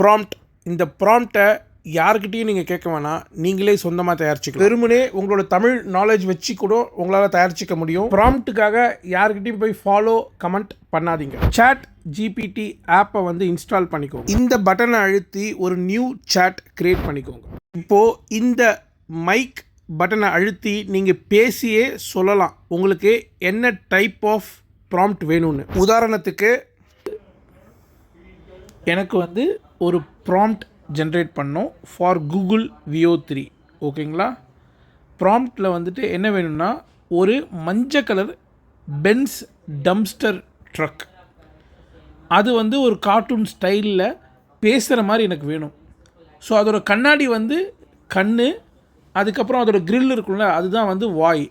Prompt இந்த ப்ராம்ப்டை யாருக்கிட்டையும் நீங்கள் கேட்க வேணாம். நீங்களே சொந்தமாக தயாரிச்சுக்கலாம். வெறுமனே உங்களோட தமிழ் நாலேஜ் வச்சு கூட உங்களால் தயாரிச்சிக்க முடியும். ப்ராம்ப்ட்டுக்காக யாருக்கிட்டையும் போய் ஃபாலோ கமெண்ட் பண்ணாதீங்க. சேட் ஜிபிடி ஆப்பை வந்து இன்ஸ்டால் பண்ணிக்கோங்க. இந்த பட்டனை அழுத்தி ஒரு நியூ சேட் கிரியேட் பண்ணிக்கோங்க. இப்போது இந்த மைக் பட்டனை அழுத்தி நீங்கள் பேசியே சொல்லலாம். உங்களுக்கு என்ன டைப் ஆஃப் ப்ராம்ப்ட் வேணும்னு. உதாரணத்துக்கு எனக்கு வந்து ஒரு ப்ராம்ப்ட் ஜென்ரேட் பண்ணோம் ஃபார் கூகுள் வியோ த்ரீ ஓகேங்களா ப்ராம்ப்டில் வந்துட்டு என்ன வேணும்னா ஒரு மஞ்சள் கலர் பென்ஸ் டம்ஸ்டர் ட்ரக் அது வந்து ஒரு கார்ட்டூன் ஸ்டைலில் பேசுகிற மாதிரி எனக்கு வேணும். ஸோ அதோடய கண்ணாடி வந்து கண் அதுக்கப்புறம் அதோடய க்ரில் இருக்கும்ல அதுதான் வந்து வாய்.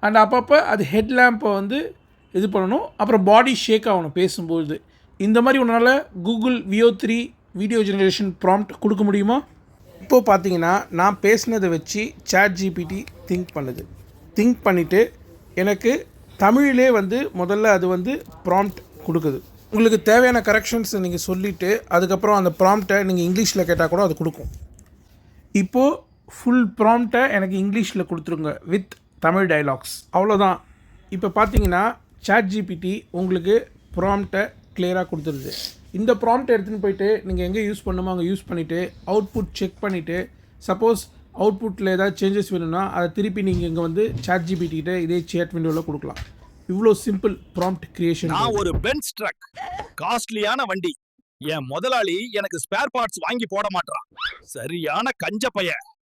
அண்ட் அப்பப்போ அது ஹெட் லேம்பை வந்து இது பண்ணணும். அப்புறம் பாடி ஷேக் ஆகணும் பேசும்போது இந்த மாதிரி உன்னால் Google Veo three video generation prompt கொடுக்க முடியுமா? இப்போது பார்த்தீங்கன்னா நான் பேசினதை வச்சு சேட் ஜிபிடி திங்க் பண்ணுது. திங்க் பண்ணிவிட்டு எனக்கு தமிழிலே வந்து முதல்ல அது வந்து ப்ராம்ப்ட் கொடுக்குது. உங்களுக்கு தேவையான கரெக்ஷன்ஸ் நீங்கள் சொல்லிவிட்டு அதுக்கப்புறம் அந்த ப்ராம்ப்டை நீங்கள் இங்கிலீஷில் கேட்டால் கூட அது கொடுக்கும். இப்போது ஃபுல் ப்ராம்ப்டை எனக்கு இங்கிலீஷில் கொடுத்துருங்க வித் தமிழ் டயலாக்ஸ் அவ்வளோதான் இப்போ பார்த்தீங்கன்னா சாட் ஜிபிடி உங்களுக்கு ப்ராம்ப்டை கிளியராக கொடுத்துருது. இந்த ப்ராம்ப்ட் எடுத்துன்னு போயிட்டு நீங்கள் எங்கே யூஸ் பண்ணுமோ அங்கே யூஸ் பண்ணிவிட்டு அவுட்புட் செக் பண்ணிவிட்டு சப்போஸ் அவுட்புட்டில் ஏதாவது சேஞ்சஸ் வேணும்னா அதை திருப்பி நீங்கள் இங்கே வந்து chat ஜிபிடி இதே சேட் விண்டோவில் கொடுக்கலாம். இவ்வளோ சிம்பிள் ப்ராம்ப்ட் கிரியேஷன் நான் ஒரு பென்ஸ் ட்ரக் காஸ்ட்லியான வண்டி. என் முதலாளி எனக்கு ஸ்பேர் பார்ட்ஸ் வாங்கி போட மாட்டான் சரியான கஞ்ச பையன்.